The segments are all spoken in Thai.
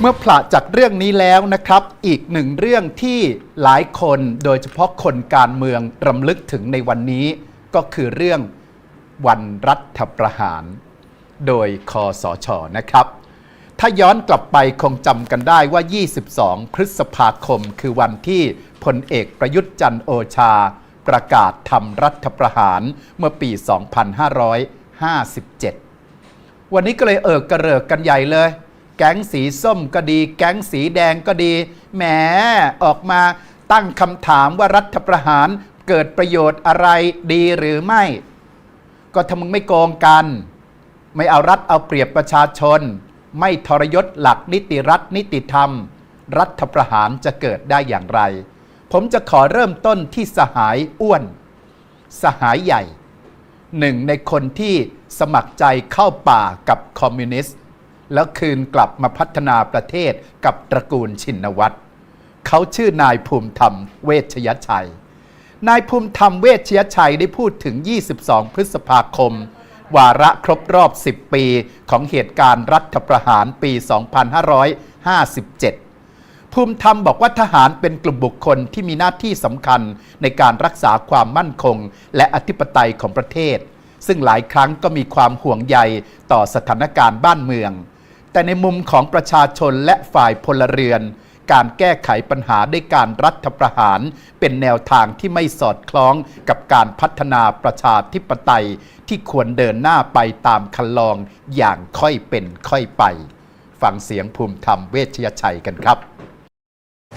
เมื่อผละจากเรื่องนี้แล้วนะครับ อีกหนึ่งเรื่องที่หลายคนโดยเฉพาะคนการเมืองรำลึกถึงในวันนี้ ก็คือเรื่องวันรัฐประหาร โดยคอสชนะครับ ถ้าย้อนกลับไปคงจำกันได้ว่า 22 พฤษภาคม คือวันที่พลเอกประยุทธ์จันทร์โอชา ประกาศทำรัฐประหารเมื่อปี 2557 วันนี้ก็เลยเอิกกระเริกกันใหญ่เลย แก๊งสีส้มก็ดี แก๊งสีแดงก็ดี แหมออกมาตั้งคำถามว่ารัฐประหารเกิดประโยชน์อะไรดีหรือไม่ ก็ถ้ามึงไม่โกงกัน ไม่เอารัฐเอาเปรียบประชาชน ไม่ทรยศหลักนิติรัฐนิติธรรม รัฐประหารจะเกิดได้อย่างไร ผมจะขอเริ่มต้นที่สหายอ้วน สหายใหญ่ หนึ่งในคนที่สมัครใจเข้าป่ากับคอมมิวนิสต์ แล้วคืนกลับมาพัฒนาประเทศกับตระกูลชินวัตรเขาชื่อนายภูมิธรรมเวชยชัย นายภูมิธรรมเวชยชัยได้พูดถึง 22 พฤษภาคม วาระครบรอบ 10 ปีของเหตุการณ์รัฐประหารปี 2557ภูมิธรรมบอกว่าทหารเป็นกลุ่มบุคคลที่มีหน้าที่สำคัญในการรักษาความมั่นคง และอธิปไตยของประเทศ ซึ่งหลายครั้งก็มีความห่วงใยต่อสถานการณ์บ้านเมือง แต่ในมุมของประชาชนและฝ่ายพลเรือน การแก้ไขปัญหาด้วยการรัฐประหาร เป็นแนวทางที่ไม่สอดคล้องกับการพัฒนาประชาธิปไตย ที่ควรเดินหน้าไปตามคันลองอย่างค่อยเป็นค่อยไป ฟังเสียงภูมิธรรมเวชยชัยกันครับ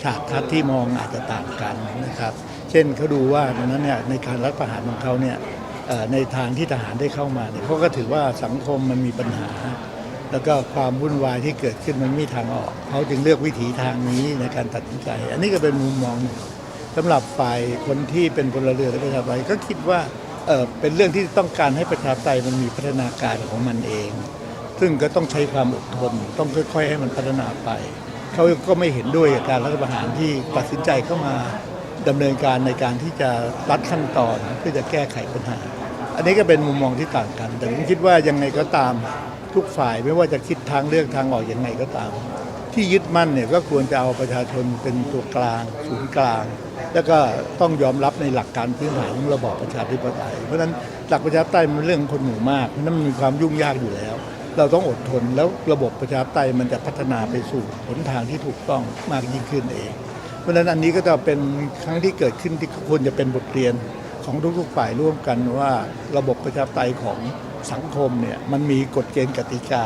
ฉากทัศน์ที่มองอาจจะต่างกันนะครับ เช่นเขาดูว่าดังนั้นเนี่ยในการรัฐประหารของเขาเนี่ยในทางที่ทหารได้เข้ามาเนี่ยเขาก็ถือว่าสังคมมันมีปัญหา แล้วก็ความวุ่นวายที่เกิดขึ้นมันไม่ีทางออก เขาจึงเลือกวิถีทางนี้ในการตัดสินใจ อันนี้ก็เป็นมุมมองหนึ่งสำหรับฝ่ายคนที่เป็นพลเรือนและประชาธิปไตยก็คิดว่าเออเป็นเรื่องที่ต้องการให้ประชาธิปไตยมันมีพัฒนาการของมันเอง ซึ่งก็ต้องใช้ความอดทนต้องค่อย ๆ ให้มันพัฒนาไปเขาก็ไม่เห็นด้วยกับการรัฐประหารที่ตัดสินใจเข้ามาดำเนินการในการที่จะรัดขั้นตอนเพื่อจะแก้ไขปัญหา อันนี้ก็เป็นมุมมองที่ต่างกัน แต่ผมคิดว่ายังไงก็ตาม ทุกฝ่ายไม่ว่าจะคิดทางเลือกทางออกอยังไงก็ตาม ที่ยึดมั่นเนี่ยก็ควรจะเอาประชาชนเป็นตัวกลางศูนย์กลาง แล้วก็ต้องยอมรับในหลักการพื้นฐานของระบอบประชาธิปไตย เพราะฉะนั้นหลักประชาธิปไตยมันเรื่องคนหมู่มากเพราะนั้นมันมีความยุ่งยากอยู่แล้ว เราต้องอดทนแล้วระบบประชาธิปไตยมันจะพัฒนาไปสู่หนทางที่ถูกต้องมากยิ่งขึ้นเอง เพราะฉะนั้นอันนี้ก็จะเป็นครั้งที่เกิดขึ้นที่ควรจะเป็นบทเรียนของทุกๆฝ่ายร่วมกันว่าระบบประชาธิปไตยของ สังคมเนี่ยมันมีกฎเกณฑ์กติกา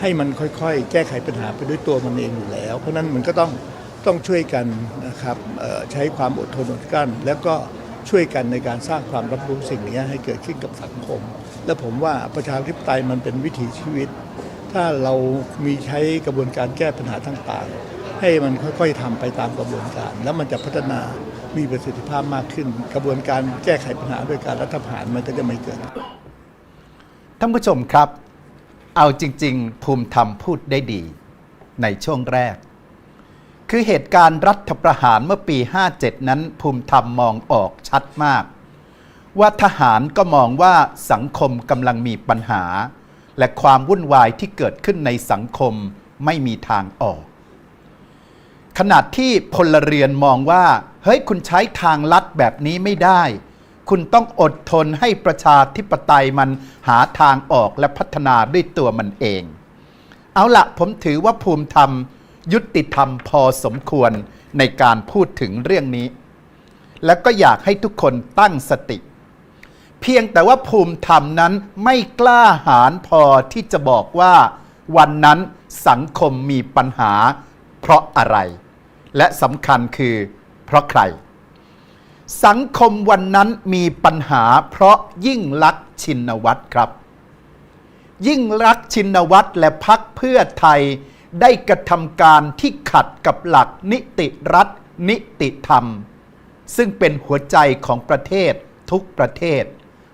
ให้มันค่อยๆ แก้ไขปัญหาไปด้วยตัวมันเองอยู่แล้ว เพราะนั้นมันก็ต้องต้องช่วยกันนะครับใช้ความอดทนอดกลั้น แล้วก็ช่วยกันในการสร้างความรับรู้สิ่งนี้ให้เกิดขึ้นกับสังคม และผมว่าประชาธิปไตยมันเป็นวิถีชีวิต ถ้าเรามีใช้กระบวนการแก้ปัญหาต่างๆ ให้มันค่อยๆทำไปตามกระบวนการ แล้วมันจะพัฒนามีประสิทธิภาพมากขึ้น กระบวนการแก้ไขปัญหาด้วยการรัฐประหารมันก็จะไม่เกิด ท่านผู้ชมครับ เอาจริง ๆ ภูมิธรรมพูดได้ดี ในช่วงแรก คือเหตุการณ์รัฐประหารเมื่อปี 57 นั้นภูมิธรรมมองออกชัดมาก ว่าทหารก็มองว่าสังคมกำลังมีปัญหา และความวุ่นวายที่เกิดขึ้นในสังคมไม่มีทางออก ขณะที่พลเรือนมองว่า เฮ้ยคุณใช้ทางลัดแบบนี้ไม่ได้ คุณต้องอดทนให้ประชาธิปไตยมันหาทางออกและพัฒนาด้วยตัวมันเอง เอาละผมถือว่าภูมิธรรม ยุติธรรมพอสมควรในการพูดถึงเรื่องนี้ และก็อยากให้ทุกคนตั้งสติ เพียงแต่ว่าภูมิธรรมนั้นไม่กล้าหาญพอที่จะบอกว่า วันนั้นสังคมมีปัญหา เพราะอะไร และสำคัญคือ เพราะใคร สังคมวันนั้นมีปัญหาเพราะยิ่งลักษณ์ชินวัตรครับ ยิ่งรักษณ์ชินวัตรและพักเพื่อไทยได้กระทำการที่ขัดกับหลักนิติรัฐ นิติธรรม ซึ่งเป็นหัวใจของประเทศทุกประเทศ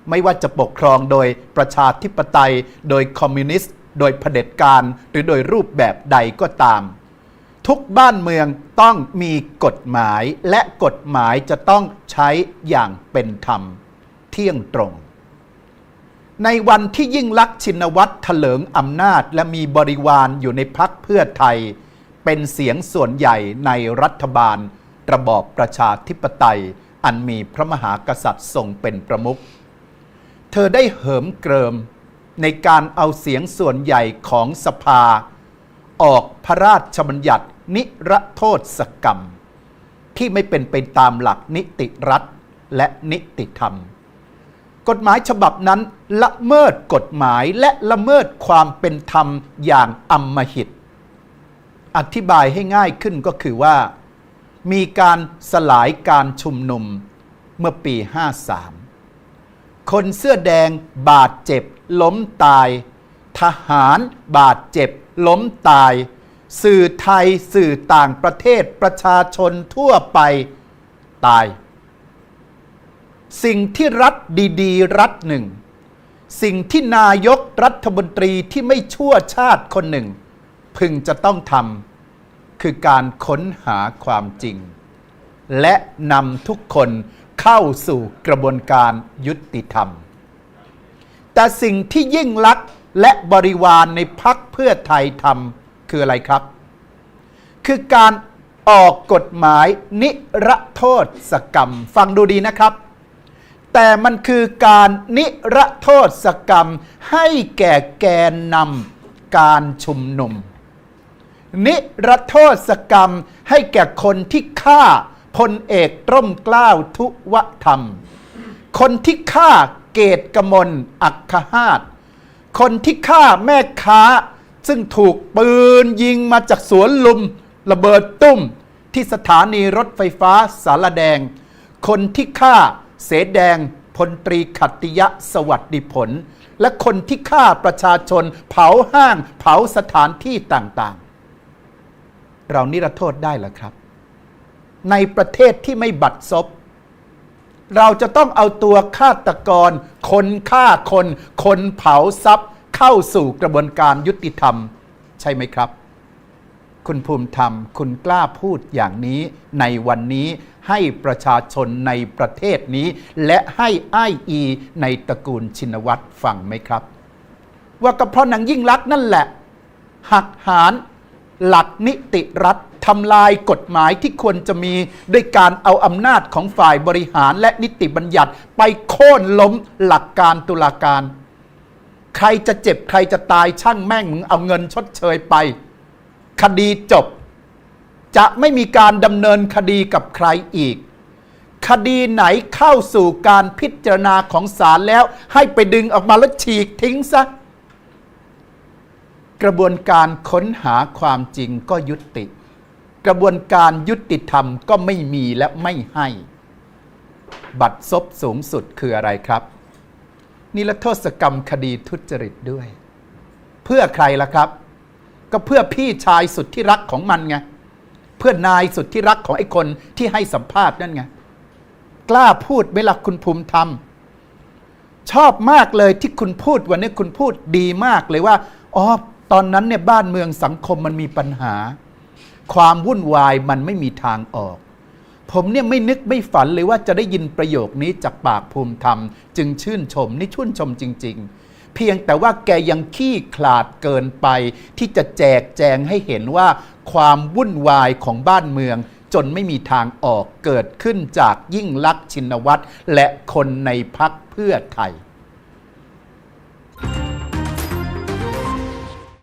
ไม่ว่าจะปกครองโดยประชาธิปไตย โดยคอมมิวนิสต์ โดยเผด็จการ หรือโดยรูปแบบใดก็ตาม ทุกบ้านเมืองต้องมีกฎหมายและกฎหมายจะต้องใช้อย่างเป็นธรรม เที่ยงตรง ในวันที่ยิ่งลักษณ์ชินวัตรเถลิงอำนาจ และมีบริวารอยู่ในพักเพื่อไทย เป็นเสียงส่วนใหญ่ในรัฐบาล ระบอบประชาธิปไตย อันมีพระมหากษัตริย์ทรงเป็นประมุขเธอได้เหิมเกริมในการเอาเสียงส่วนใหญ่ของสภา ออกพระราชบัญญัติ นิรโทษกรรม ที่ไม่เป็นไปตามหลักนิติรัฐและนิติธรรม กฎหมายฉบับนั้นละเมิดกฎหมายและละเมิดความเป็นธรรมอย่างอำมหิต อธิบายให้ง่ายขึ้นก็คือว่า มีการสลายการชุมนุมเมื่อปี 53 คนเสื้อแดงบาดเจ็บล้มตาย ทหารบาดเจ็บ ล้มตาย สื่อไทยสื่อต่างประเทศประชาชนทั่วไปตาย สิ่งที่รัฐดีๆ รัฐหนึ่ง สิ่งที่นายกรัฐมนตรีที่ไม่ชั่วชาติคนหนึ่ง พึงจะต้องทำคือการค้นหาความจริง และนำทุกคนเข้าสู่กระบวนการยุติธรรม แต่สิ่งที่ยิ่งลักษณ และบริวารในพักเพื่อไทยทำคืออะไรครับ คือการออกกฎหมายนิรโทษกรรม ฟังดูดีนะครับ แต่มันคือการนิรโทษกรรม ให้แก่แกนนำการชุมนุม นิรโทษกรรมให้แก่คนที่ฆ่าพลเอกร่มเกล้าทุวธรรม คนที่ฆ่าเกตกมลอักขหาต คนที่ฆ่าแม่ค้า ซึ่งถูกปืนยิงมาจากสวนลุม ระเบิดตุ้ม ที่สถานีรถไฟฟ้าสารแดง คนที่ฆ่าเสแดงพลตรีขัตติยะสวัสดิผล และคนที่ฆ่าประชาชน เผาห้าง เผาสถานที่ต่างๆ เรานิรโทษได้หรอครับ ในประเทศที่ไม่บัดซบ เราจะต้องเอาตัวฆาตกร คนฆ่าคน คนเผาทรัพย์ เข้าสู่กระบวนการยุติธรรม ใช่ไหมครับ คุณภูมิธรรม คุณกล้าพูดอย่างนี้ในวันนี้ให้ประชาชนในประเทศนี้ และให้อ้ายอีในตระกูลชินวัตรฟังไหมครับ ว่าก็เพราะนางยิ่งลักนั่นแหละ หักหาร หลักนิติรัฐทำลายกฎหมายที่ควรจะมีด้วยการเอาอำนาจของฝ่ายบริหารและนิติบัญญัติ ไปโค่นล้มหลักการตุลาการ ใครจะเจ็บใครจะตายช่างแม่งมึงเอาเงินชดเชยไป คดีจบ จะไม่มีการดำเนินคดีกับใครอีก คดีไหนเข้าสู่การพิจารณาของศาลแล้ว ให้ไปดึงออกมาแล้วฉีกทิ้งซะ กระบวนการค้นหาความจริงก็ยุติ กระบวนการยุติธรรมก็ไม่มีและไม่ให้ บัตรซบสูงสุดคืออะไรครับ นิรโทษกรรมคดีทุจริตด้วย เพื่อใครล่ะครับ ก็เพื่อพี่ชายสุดที่รักของมันไงเพื่อนายสุดที่รักของไอ้คนที่ให้สัมภาษณ์นั่นไงกล้าพูดไหมล่ะคุณภูมิธรรมชอบมากเลยที่คุณพูดวันนี้คุณพูดดีมากเลยว่าอ๋อ ตอนนั้นเนี่ยบ้านเมืองสังคมมันมีปัญหา ความวุ่นวายมันไม่มีทางออก ผมเนี่ยไม่นึกไม่ฝันเลยว่าจะได้ยินประโยคนี้จากปากภูมิธรรม จึงชื่นชมนี่ชื่นชมจริง ๆ เพียงแต่ว่าแกยังขี้ขลาดเกินไป ที่จะแจกแจงให้เห็นว่า ความวุ่นวายของบ้านเมือง จนไม่มีทางออกเกิดขึ้นจากยิ่งลักษณ์ชินวัตรและคนในพักเพื่อไทย